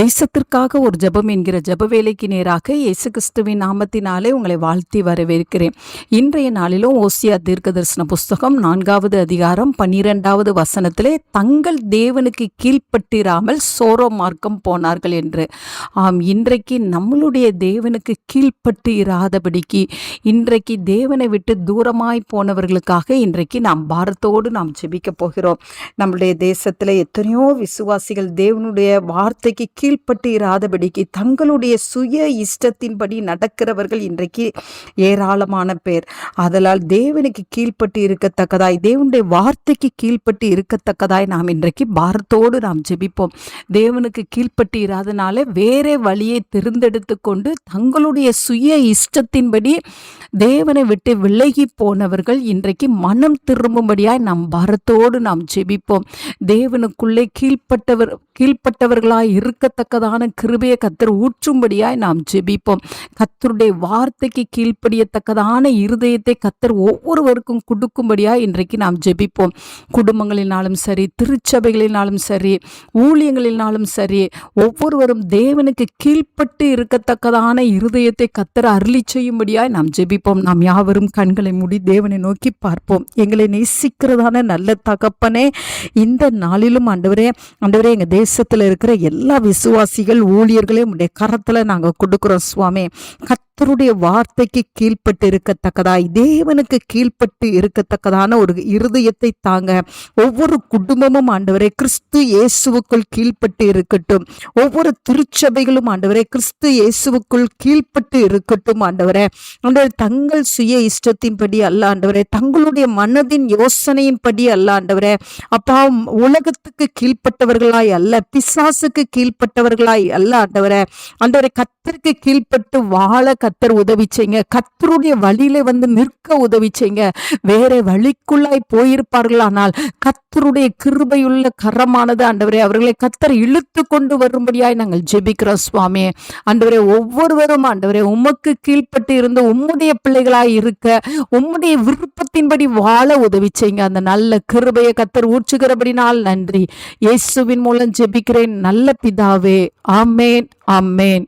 தேசத்திற்காக ஒரு ஜெபம் என்கிற ஜப வேலைக்கு நேராக இயேசு கிறிஸ்துவின் நாமத்தினாலே உங்களை வாழ்த்தி வரவேற்கிறேன். இன்றைய நாளிலும் ஓசியா தீர்க்க தரிசன புஸ்தகம் நான்காவது அதிகாரம் பன்னிரெண்டாவது வசனத்திலே தங்கள் தேவனுக்கு கீழ்ப்பட்டிராமல் சோரோ மார்க்கம் போனார்கள் என்று. ஆம் இன்றைக்கு நம்மளுடைய தேவனுக்கு கீழ்ப்பட்டு இராதபடிக்கு இன்றைக்கு தேவனை விட்டு தூரமாய் போனவர்களுக்காக இன்றைக்கு நாம் பாரத்தோடு நாம் ஜெபிக்க போகிறோம். நம்முடைய தேசத்தில் எத்தனையோ விசுவாசிகள் தேவனுடைய வார்த்தைக்கு கீழ்ப்பட்டு இராதபடிக்கு தங்களுடைய சுய இஷ்டத்தின்படி நடக்கிறவர்கள் இன்றைக்கு ஏராளமான பேர். அதனால் தேவனுக்கு கீழ்ப்பட்டு இருக்கத்தக்கதாய் தேவனுடைய வார்த்தைக்கு கீழ்ப்பட்டு இருக்கத்தக்கதாய் நாம் இன்றைக்கு பாரத்தோடு நாம் ஜெபிப்போம். தேவனுக்கு கீழ்ப்பட்டு இராதனால வேறே வழியை தெரிந்தெடுத்து கொண்டு தங்களுடைய சுய இஷ்டத்தின்படி தேவனை விட்டு விலகி போனவர்கள் இன்றைக்கு மனம் திரும்பும்படியாய் நாம் பாரத்தோடு நாம் ஜெபிப்போம். தேவனுக்குள்ளே கீழ்ப்பட்டவர் கீழ்ப்பட்டவர்களாய் நம்பத்தக்கதான கிருபையை கத்தர் ஊற்றும்படியாய் நாம் ஜெபிப்போம். கத்தருடைய வார்த்தைக்கு கீழ்ப்படியத்தக்கதான இருதயத்தை கத்தர் ஒவ்வொருவருக்கும் கொடுக்கும்படியாய் இன்றைக்கு நாம் ஜெபிப்போம். குடும்பங்களினாலும் சரி திருச்சபைகளினாலும் சரி ஊழியங்களினாலும் சரி ஒவ்வொருவரும் தேவனுக்கு கீழ்ப்பட்டு இருக்கத்தக்கதான இருதயத்தை கத்தர் அருளி செய்யும்படியாய் நாம் ஜெபிப்போம். நாம் யாவரும் கண்களை மூடி தேவனை நோக்கி பார்ப்போம். எங்களை நேசிக்கிறதான நல்ல தகப்பனே இந்த நாளிலும் ஆண்டவரே ஆண்டவரே எங்கள் தேசத்தில் இருக்கிற எல்லா விசுவாசிகள் ஊழியர்களே உடைய கரத்தில் நாங்கள் கொடுக்குறோம் சுவாமி. கர்த்தருடைய வார்த்தைக்கு கீழ்ப்பட்டு இருக்கத்தக்கதாய் தேவனுக்கு கீழ்ப்பட்டு இருக்கத்தக்கதான ஒரு இருதயத்தை தாங்க ஒவ்வொரு குடும்பமும் ஆண்டவரே கிறிஸ்து இயேசுவுக்குள் கீழ்ப்பட்டு இருக்கட்டும் ஒவ்வொரு திருச்சபைகளும் ஆண்டவரே கிறிஸ்து இயேசுவுக்குள் கீழ்ப்பட்டு இருக்கட்டும் ஆண்டவரே. ஆண்டவர் தங்கள் சுய இஷ்டத்தின்படி அல்ல ஆண்டவரே தங்களுடைய மனதின் யோசனையின்படி அல்ல ஆண்டவரே. அப்பா உலகத்துக்கு கீழ்ப்பட்டவர்களாய் அல்ல பிசாசுக்கு கீழ்ப்பட்டவர்களாய் அல்ல ஆண்டவரே. ஆண்டவரை கத்திற்கு கீழ்ப்பட்டு வாழ கத்தர் உதவி செய்யுங்க. கத்தருடைய வழியில வந்து நிற்க உதவி செய்யுங்க. வேற வழிக்குள்ளாய் போயிருப்பார்களானால் கத்தருடைய கிருபையுள்ள கரமானது ஆண்டவரே அவர்களை கத்தர் இழுத்து கொண்டு வரும்படியாய் நாங்கள் ஜெபிக்கிறோம் சுவாமி. ஆண்டவரே ஒவ்வொருவரும் ஆண்டவரே உமக்கு கீழ்ப்பட்டு இருந்து உம்முடைய பிள்ளைகளாய் இருக்க உம்முடைய விருப்பத்தின்படி வாழ உதவி செய்யுங்க. அந்த நல்ல கிருபையை கத்தர் ஊற்றுகிறபடினால் நன்றி. இயேசுவின் மூலம் ஜெபிக்கிறேன். நல்ல பிதாவே ஆமேன் ஆமேன்.